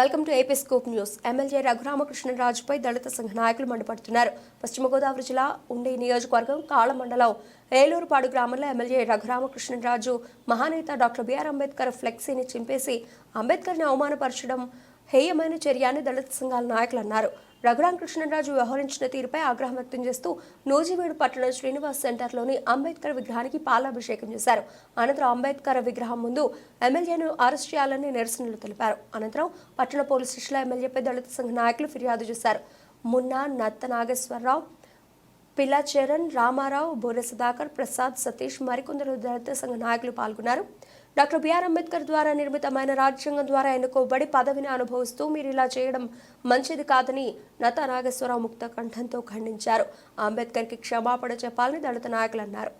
Welcome to AP scoop news. MLA రఘురామకృష్ణరాజుపై దళిత సంఘ నాయకులు మండిపడుతున్నారు. పశ్చిమ గోదావరి జిల్లా ఉండే నియోజకవర్గం కాళ మండలం ఏలూరుపాడు గ్రామంలో ఎమ్మెల్యే రఘురామకృష్ణరాజు మహానేత డాక్టర్ బిఆర్ అంబేద్కర్ ఫ్లెక్సీని చింపేసి అంబేద్కర్ని అవమానపరచడం హేయమైన చర్య అని దళిత సంఘాల నాయకులు అన్నారు. రఘురాం కృష్ణరాజు వ్యవహరించిన తీరుపై ఆగ్రహం వ్యక్తం చేస్తూ నూజివీడు పట్టణ శ్రీనివాస్ సెంటర్లోని అంబేద్కర్ విగ్రహానికి పాలాభిషేకం చేశారు. అనంతరం అంబేద్కర్ విగ్రహం ముందు ఎమ్మెల్యేను అరెస్ట్ చేయాలని నిరసనలు తెలిపారు. అనంతరం పట్టణ పోలీస్ స్టేషన్లో ఎమ్మెల్యేపై దళిత సంఘ నాయకులు ఫిర్యాదు చేశారు. మున్నా నత్త నాగేశ్వరరావు పిల్లా చరణ్ రామారావు బోరె సుధాకర్ ప్రసాద్ సతీష్ మరికొందరు దళిత సంఘ నాయకులు పాల్గొన్నారు. డాక్టర్ బిఆర్ అంబేద్కర్ ద్వారా నిర్మితమైన రాజ్యాంగం ద్వారా ఎన్నుకోబడి పదవిని అనుభవిస్తూ మీరు ఇలా చేయడం మంచిది కాదని నత నాగేశ్వరరావు ముక్త కంఠంతో ఖండించారు. అంబేద్కర్కి క్షమాపణ చెప్పాలని దళిత నాయకులు అన్నారు.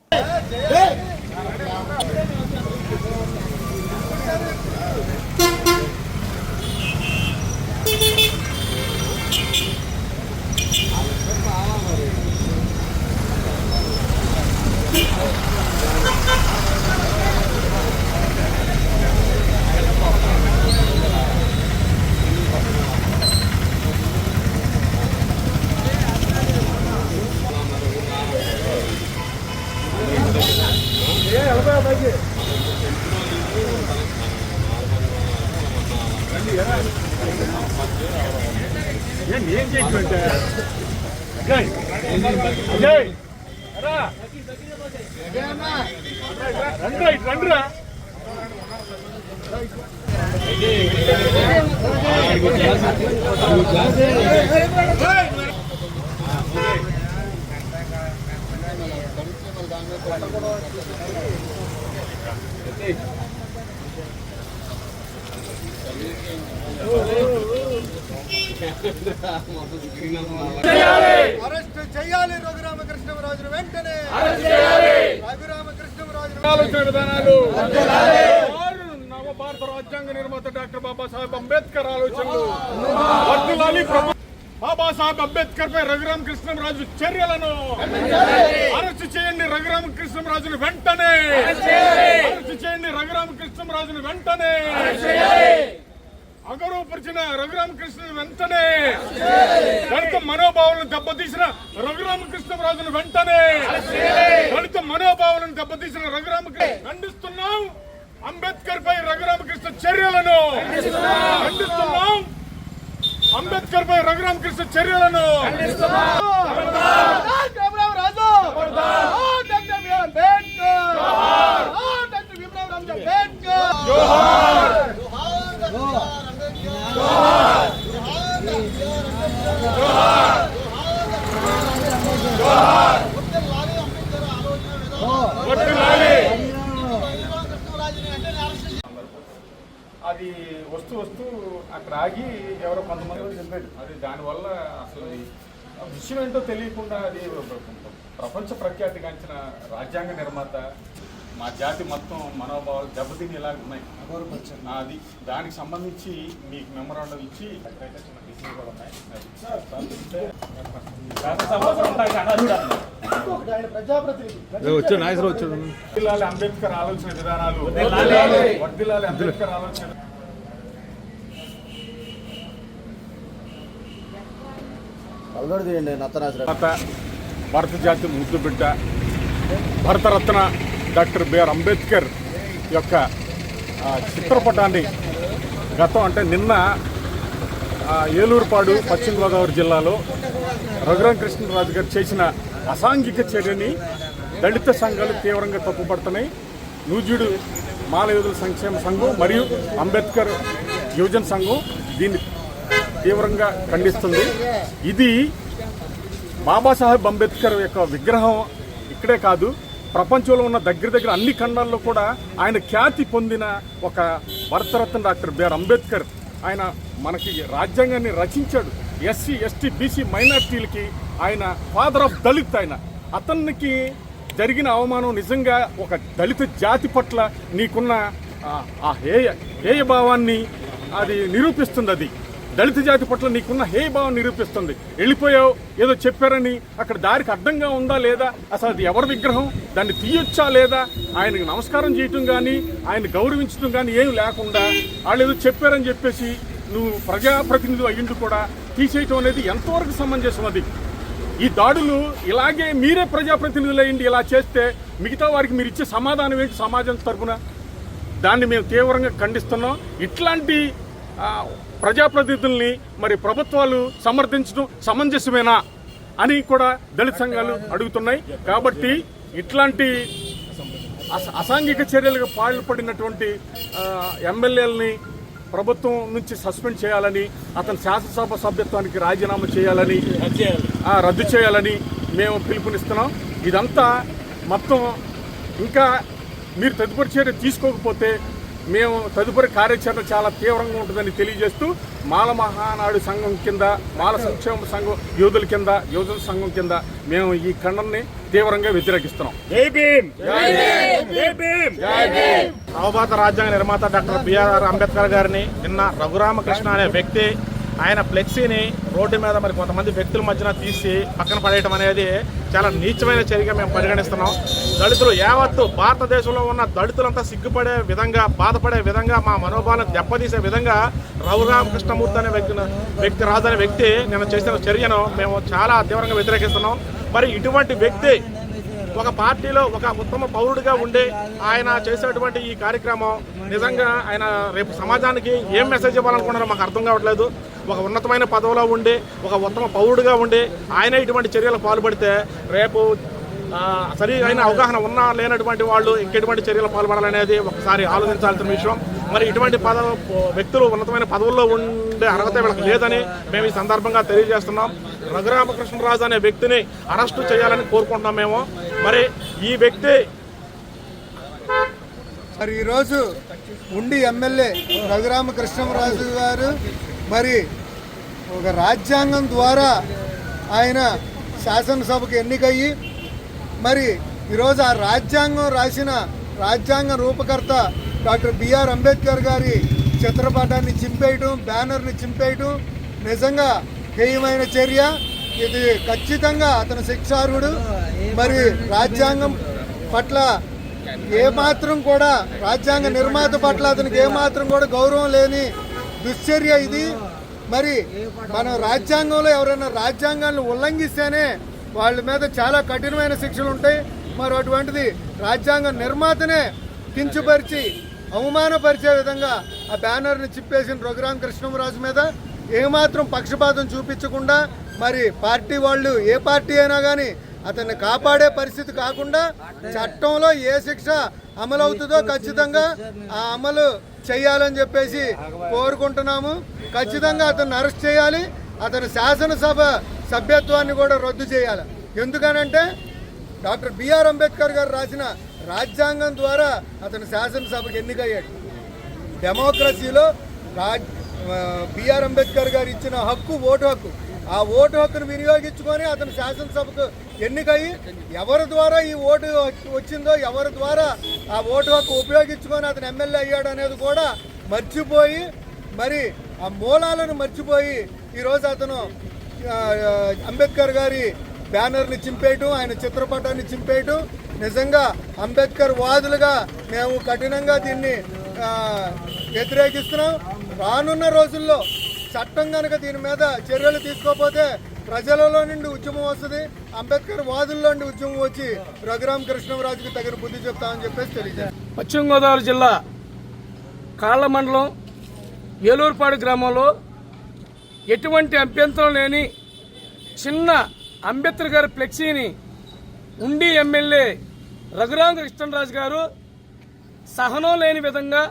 ఏం చేయట్లంటే అజయ్ అజయ్ రా రండిరా ఇటు రండిరా అరెస్ట్ చేయాలి రఘురామకృష్ణరాజును వెంటనే! రఘురామకృష్ణరాజును ఆలోచన విధానాలు! ఆరు నవ భారత రాజ్యాంగ నిర్మాత డాక్టర్ బాబాసాహెబ్ అంబేద్కర్ ఆలోచనలు! వర్ధిల్లాలి ప్రభు బాబాసాహెబ్ అంబేద్కర్ పై రఘురామ కృష్ణరాజు చర్యలను అరెస్ట్ చేయండి రఘురామ కృష్ణరాజును వెంటనే. అరెస్ట్ చేయండి రఘురామ కృష్ణరాజును వెంటనే. అగరూపరిచిన రఘురామ కృష్ణ వెంటనే. దళిత మనోభావాలను దెబ్బతీసిన రఘురామ కృష్ణరాజును వెంటనే. దళిత మనోభావాలను దెబ్బతీసిన రఘురామకృష్ణ ఖండిస్తున్నాం. అంబేద్కర్ పై రఘురామకృష్ణ చర్యలను ఖండిస్తున్నాం. అంబేద్కర్ పై రఘురామకృష్ణ చర్యలను Raju doctor B R Ambedkar doctor Bhimrao Ramji Ambedkar వర్ధిల్లాలి. అది వస్తూ వస్తూ అక్కడ ఆగి ఎవరో కొంతమంది కూడా చెప్పాడు అది దానివల్ల అసలు అది ఆ విషయం ఏంటో తెలియకుండా అది ప్రపంచ ప్రఖ్యాతిగాంచిన రాజ్యాంగ నిర్మాత మా జాతి మొత్తం మనోభావాలు దెబ్బతిని ఇలా ఉన్నాయి. అది దానికి సంబంధించి మీకు మెమరాండం ఇచ్చి అంబేద్కర్ ఆలోచన విధానాలు. వర్ధిల్లాలి అంబేద్కర్ ఆలోచన అల్లుడు భారత జాతి ముద్దు బిడ్డ భరతరత్న డాక్టర్ బిఆర్ అంబేద్కర్ యొక్క చిత్రపటాన్ని గతం అంటే నిన్న ఏలూరుపాడు పశ్చిమ గోదావరి జిల్లాలో రఘురామ కృష్ణరాజు గారు చేసిన అసాంఘిక చర్యని దళిత సంఘాలు తీవ్రంగా తప్పుపడుతున్నాయి. నూజుడు మాలయోధుల సంక్షేమ సంఘం మరియు అంబేద్కర్ యువజన సంఘం దీన్ని తీవ్రంగా ఖండిస్తుంది. ఇది బాబాసాహెబ్ అంబేద్కర్ యొక్క విగ్రహం ఇక్కడే కాదు ప్రపంచంలో ఉన్న దగ్గర దగ్గర అన్ని ఖండాల్లో కూడా ఆయన ఖ్యాతి పొందిన ఒక భరతరత్న డాక్టర్ బిఆర్ అంబేద్కర్. ఆయన మనకి రాజ్యాంగాన్ని రచించాడు. ఎస్సీ ఎస్టీ బీసీ మైనార్టీలకి ఆయన ఫాదర్ ఆఫ్ దళిత్ ఆయన. అతనికి జరిగిన అవమానం నిజంగా ఒక దళిత జాతి పట్ల నీకున్న ఆ- హేయ హేయ భావాన్ని అది నిరూపిస్తుంది అది. దళిత జాతి పట్ల నీకున్న హే భావం నిరూపిస్తుంది. వెళ్ళిపోయావు ఏదో చెప్పారని అక్కడ దారికి అడ్డంగా ఉందా లేదా? అసలు అది ఎవరి విగ్రహం? దాన్ని తీయొచ్చా లేదా? ఆయనకు నమస్కారం చేయటం కానీ ఆయన గౌరవించడం కానీ ఏం లేకుండా వాళ్ళు ఏదో చెప్పారని చెప్పేసి నువ్వు ప్రజాప్రతినిధి అయ్యిండు కూడా తీసేయటం అనేది ఎంతవరకు సమంజసం అది? ఈ దాడులు ఇలాగే మీరే ప్రజాప్రతినిధులు అయ్యండి ఇలా చేస్తే మిగతా వారికి మీరు ఇచ్చే సమాధానం ఏంటి సమాజం తరపున? దాన్ని మేము తీవ్రంగా ఖండిస్తున్నాం. ఇట్లాంటి ప్రజాప్రతినిధుల్ని మరి ప్రభుత్వాలు సమర్థించడం సమంజసమేనా అని కూడా దళిత సంఘాలు అడుగుతున్నాయి. కాబట్టి ఇట్లాంటి అస- అసాంఘిక చర్యలకు పాల్పడినటువంటి ఎమ్మెల్యేలని ప్రభుత్వం నుంచి సస్పెండ్ చేయాలని అతని శాసనసభ సభ్యత్వానికి రాజీనామా చేయాలని రద్దు చేయాలని మేము పిలుపునిస్తున్నాం. ఇదంతా మొత్తం ఇంకా మీరు తదుపరి చర్య తీసుకోకపోతే మేము తదుపరి కార్యాచరణ చాలా తీవ్రంగా ఉంటుందని తెలియజేస్తూ మాల మహానాడు సంఘం కింద మాల సంక్షేమ సంఘం యోధుల కింద యోధుల సంఘం కింద మేము ఈ ఖండనని తీవ్రంగా వ్యతిరేకిస్తున్నాం. నవభారత రాజ్యాంగ నిర్మాత డాక్టర్ బిఆర్ అంబేద్కర్ గారిని నిన్న రఘురామకృష్ణ అనే వ్యక్తి ఆయన ఫ్లెక్సీని రోడ్డు మీద మరి కొంతమంది వ్యక్తుల మధ్యన తీసి పక్కన పడేయటం అనేది చాలా నీచమైన చర్యగా మేము పరిగణిస్తున్నాం. దళితులు యావత్తు భారతదేశంలో ఉన్న దళితులంతా సిగ్గుపడే విధంగా బాధపడే విధంగా మా మనోభావాలను దెబ్బతీసే విధంగా రఘురామకృష్ణమూర్తి అనే వ్యక్తి వ్యక్తి రాజు అనే వ్యక్తి నిన్న చేసిన చర్యను మేము చాలా తీవ్రంగా వ్యతిరేకిస్తున్నాం. మరి ఇటువంటి వ్యక్తి ఒక పార్టీలో ఒక ఉత్తమ పౌరుడిగా ఉండి ఆయన చేసేటువంటి ఈ కార్యక్రమం నిజంగా ఆయన రేపు సమాజానికి ఏం మెసేజ్ ఇవ్వాలనుకున్నారో మాకు అర్థం కావట్లేదు. ఒక ఉన్నతమైన పదవిలో ఉండి ఒక ఉత్తమ పౌరుడిగా ఉండి ఆయన ఇటువంటి చర్యలకు పాల్పడితే రేపు సరి అయిన అవగాహన ఉన్నా లేనటువంటి వాళ్ళు ఇంకెటువంటి చర్యలు పాల్పడాలనేది ఒకసారి ఆలోచించాల్సిన విషయం. మరి ఇటువంటి పద వ్యక్తులు ఉన్నతమైన పదవుల్లో ఉండే అర్హత వీళ్ళకి లేదని మేము ఈ సందర్భంగా తెలియజేస్తున్నాం. రఘురామకృష్ణరాజు అనే వ్యక్తిని అరెస్టు చేయాలని కోరుకుంటున్నాం మేము. మరి ఈ వ్యక్తి మరి ఈరోజు ఉండి ఎమ్మెల్యే రఘురామకృష్ణరాజు గారు మరి ఒక రాజ్యాంగం ద్వారా ఆయన శాసనసభకు ఎన్నికయ్యి మరి ఈరోజు ఆ రాజ్యాంగం రాసిన రాజ్యాంగ రూపకర్త డాక్టర్ బిఆర్ అంబేద్కర్ గారి చిత్రపటాన్ని చింపేయటం బ్యానర్ని చింపేయటం నిజంగా హేయమైన చర్య. ఇది ఖచ్చితంగా అతను శిక్షార్హుడు. మరి రాజ్యాంగం పట్ల ఏ మాత్రం కూడా రాజ్యాంగ నిర్మాత పట్ల అతనికి ఏ మాత్రం కూడా గౌరవం లేని దుశ్చర్య ఇది. మరి మన రాజ్యాంగంలో ఎవరైనా రాజ్యాంగాన్ని ఉల్లంఘిస్తేనే వాళ్ళ మీద చాలా కఠినమైన శిక్షలు ఉంటాయి. మరి అటువంటిది రాజ్యాంగ నిర్మాతనే కించుపరిచి అవమానపరిచే విధంగా ఆ బ్యానర్ని చిప్పేసిన రఘురామ కృష్ణరాజు మీద ఏమాత్రం పక్షపాతం చూపించకుండా మరి పార్టీ వాళ్ళు ఏ పార్టీ అయినా కానీ అతన్ని కాపాడే పరిస్థితి కాకుండా చట్టంలో ఏ శిక్ష అమలు అవుతుందో ఖచ్చితంగా ఆ అమలు చేయాలని చెప్పేసి కోరుకుంటున్నాము. ఖచ్చితంగా అతన్ని అరెస్ట్ చేయాలి. అతని శాసనసభ సభ్యత్వాన్ని కూడా రద్దు చేయాలి. ఎందుకనంటే డాక్టర్ బిఆర్ అంబేద్కర్ గారు రాసిన రాజ్యాంగం ద్వారా అతను శాసనసభకు ఎన్నికయ్యాడు. డెమోక్రసీలో రాజ్ బిఆర్ అంబేద్కర్ గారు ఇచ్చిన హక్కు ఓటు హక్కు. ఆ ఓటు హక్కును వినియోగించుకొని అతను శాసనసభకు ఎన్నికయ్యి ఎవరి ద్వారా ఈ ఓటు వచ్చిందో ఎవరి ద్వారా ఆ ఓటు హక్కు ఉపయోగించుకొని అతను ఎమ్మెల్యే అయ్యాడు అనేది కూడా మర్చిపోయి మరి ఆ మూలాలను మర్చిపోయి ఈరోజు అతను అంబేద్కర్ గారి బ్యానర్ని చింపేయటం ఆయన చిత్రపటాన్ని చింపేయటం. నిజంగా అంబేద్కర్ వాదులుగా మేము కఠినంగా దీన్ని వ్యతిరేకిస్తున్నాం. రానున్న రోజుల్లో చట్టం కనుక దీని మీద చర్యలు తీసుకోకపోతే ప్రజలలో నుండి ఉద్యమం వస్తుంది. అంబేద్కర్ వాదుల్లో నుండి ఉద్యమం వచ్చి రఘురామ కృష్ణరాజుకి తగిన బుద్ధి చెప్తామని చెప్పేసి తెలియజేస్తాం. పశ్చిమ గోదావరి జిల్లా కాళ్ళ మండలం ఏలూరుపాడు గ్రామంలో ఎటువంటి అభ్యంతరం లేని చిన్న అంబేద్కర్ గారి ఫ్లెక్సీని ఉండి ఎమ్మెల్యే రఘురామ కృష్ణరాజు గారు సహనం లేని విధంగా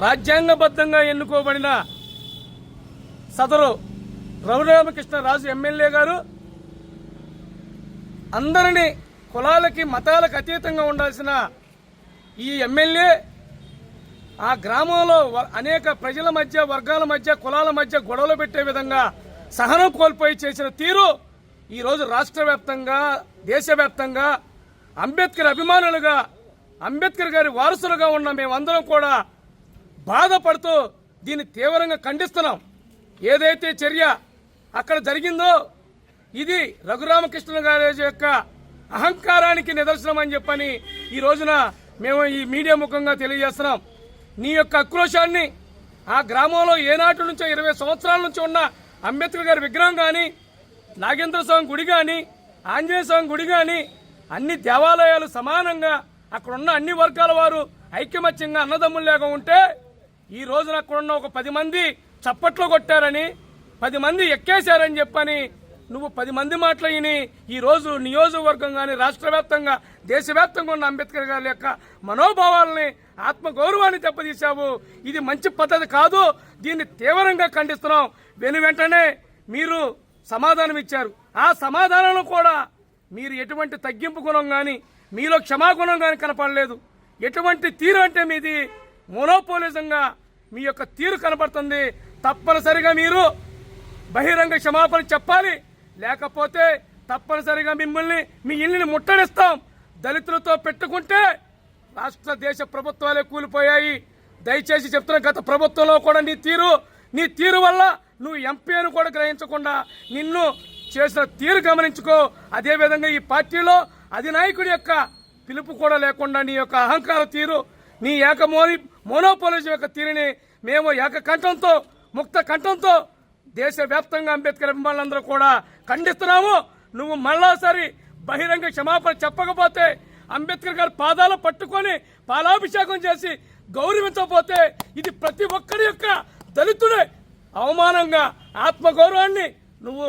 రాజ్యాంగబద్ధంగా ఎన్నుకోబడిన సదరు రఘురామకృష్ణరాజు ఎమ్మెల్యే గారు అందరినీ కులాలకి మతాలకు అతీతంగా ఉండాల్సిన ఈ ఎమ్మెల్యే ఆ గ్రామంలో అనేక ప్రజల మధ్య వర్గాల మధ్య కులాల మధ్య గొడవలు పెట్టే విధంగా సహనం కోల్పోయి చేసిన తీరు ఈరోజు రాష్ట్ర వ్యాప్తంగా దేశవ్యాప్తంగా అంబేద్కర్ అభిమానులుగా అంబేద్కర్ గారి వారసులుగా ఉన్న మేమందరం కూడా బాధపడుతూ దీన్ని తీవ్రంగా ఖండిస్తున్నాం. ఏదైతే చర్య అక్కడ జరిగిందో ఇది రఘురామకృష్ణ గారి యొక్క అహంకారానికి నిదర్శనం అని చెప్పని ఈ రోజున మేము ఈ మీడియా ముఖంగా తెలియజేస్తున్నాం. నీ యొక్క ఆక్రోశాన్ని ఆ గ్రామంలో ఏనాటి నుంచో ఇరవై సంవత్సరాల నుంచి ఉన్న అంబేద్కర్ గారి విగ్రహం కానీ నాగేంద్ర స్వామి గుడి కానీ ఆంజనేయ స్వామి గుడి కానీ అన్ని దేవాలయాలు సమానంగా అక్కడ ఉన్న అన్ని వర్గాల వారు ఐక్యమత్యంగా అన్నదమ్ములు లేక ఉంటే ఈ రోజున అక్కడున్న ఒక పది మంది చప్పట్లు కొట్టారని పది మంది ఎక్కేశారని చెప్పని నువ్వు పది మంది మాటలు ఈ రోజు నియోజకవర్గం కానీ రాష్ట్ర వ్యాప్తంగా దేశవ్యాప్తంగా ఉన్న అంబేద్కర్ గారి యొక్క మనోభావాలని ఆత్మగౌరవాన్ని దెబ్బతీశావు. ఇది మంచి పద్ధతి కాదు. దీన్ని తీవ్రంగా ఖండిస్తున్నాం. వెను వెంటనే మీరు సమాధానం ఇచ్చారు ఆ సమాధానంలో కూడా మీరు ఎటువంటి తగ్గింపు గుణం కానీ మీలో క్షమాగుణం కానీ కనపడలేదు. ఎటువంటి తీరు అంటే మీది మోనోపోలిజంగా మీ యొక్క తీరు కనపడుతుంది. తప్పనిసరిగా మీరు బహిరంగ క్షమాపణ చెప్పాలి. లేకపోతే తప్పనిసరిగా మిమ్మల్ని మీ ఇల్లుని ముట్టడిస్తాం దళితులతో పెట్టుకుంటే రాష్ట్ర దేశ ప్రభుత్వాలే కూలిపోయాయి. దయచేసి చెప్తున్న గత ప్రభుత్వంలో కూడా నీ తీరు నీ తీరు వల్ల నువ్వు ఎంపీ అని కూడా గ్రహించకుండా నిన్ను చేసిన తీరు గమనించుకో. అదేవిధంగా ఈ పార్టీలో అధినాయకుడి యొక్క పిలుపు కూడా లేకుండా నీ యొక్క అహంకార తీరు నీ ఏక మోని మోనోపాలజీ యొక్క తీరుని మేము ఏకకంఠంతో ముక్త కంఠంతో దేశవ్యాప్తంగా అంబేద్కర్ అభిమానులందరూ కూడా ఖండిస్తున్నాము. నువ్వు మళ్ళాసారి బహిరంగ క్షమాపణ చెప్పకపోతే అంబేద్కర్ గారి పాదాలు పట్టుకొని పాలాభిషేకం చేసి గౌరవించకపోతే ఇది ప్రతి ఒక్కరి యొక్క దళితుడే అవమానంగా ఆత్మగౌరవాన్ని నువ్వు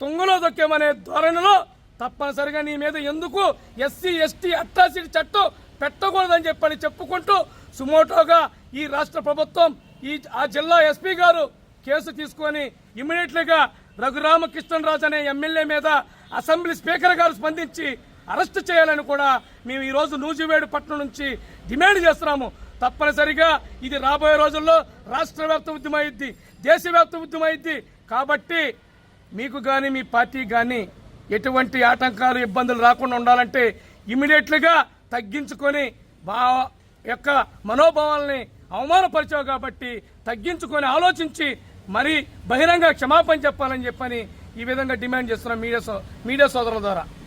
తుంగలో దొక్కేమనే ధోరణిలో తప్పనిసరిగా నీ మీద ఎందుకు ఎస్సీ ఎస్టీ అట్రాసిటీ చట్టం పెట్టకూడదని చెప్పని చెప్పుకుంటూ సుమోటోగా ఈ రాష్ట్ర ప్రభుత్వం ఈ ఆ జిల్లా ఎస్పీ గారు కేసు తీసుకొని ఇమీడియట్లీగా రఘురామకృష్ణరాజు అనే ఎమ్మెల్యే మీద అసెంబ్లీ స్పీకర్ గారు స్పందించి అరెస్ట్ చేయాలని కూడా మేము ఈరోజు నూజివేడు పట్టణం నుంచి డిమాండ్ చేస్తున్నాము. తప్పనిసరిగా ఇది రాబోయే రోజుల్లో రాష్ట్ర వ్యాప్త ఉద్యమైద్ది దేశవ్యాప్త ఉద్యమైద్ది కాబట్టి మీకు కానీ మీ పార్టీ కానీ ఎటువంటి ఆటంకాలు ఇబ్బందులు రాకుండా ఉండాలంటే ఇమీడియట్లుగా తగ్గించుకొని బా యొక్క మనోభావాల్ని అవమానపరిచావు కాబట్టి తగ్గించుకొని ఆలోచించి మరి బహిరంగ క్షమాపణ చెప్పాలని చెప్పని ఈ విధంగా డిమాండ్ చేస్తున్నాం మీడియా సో- మీడియా సోదరుల ద్వారా.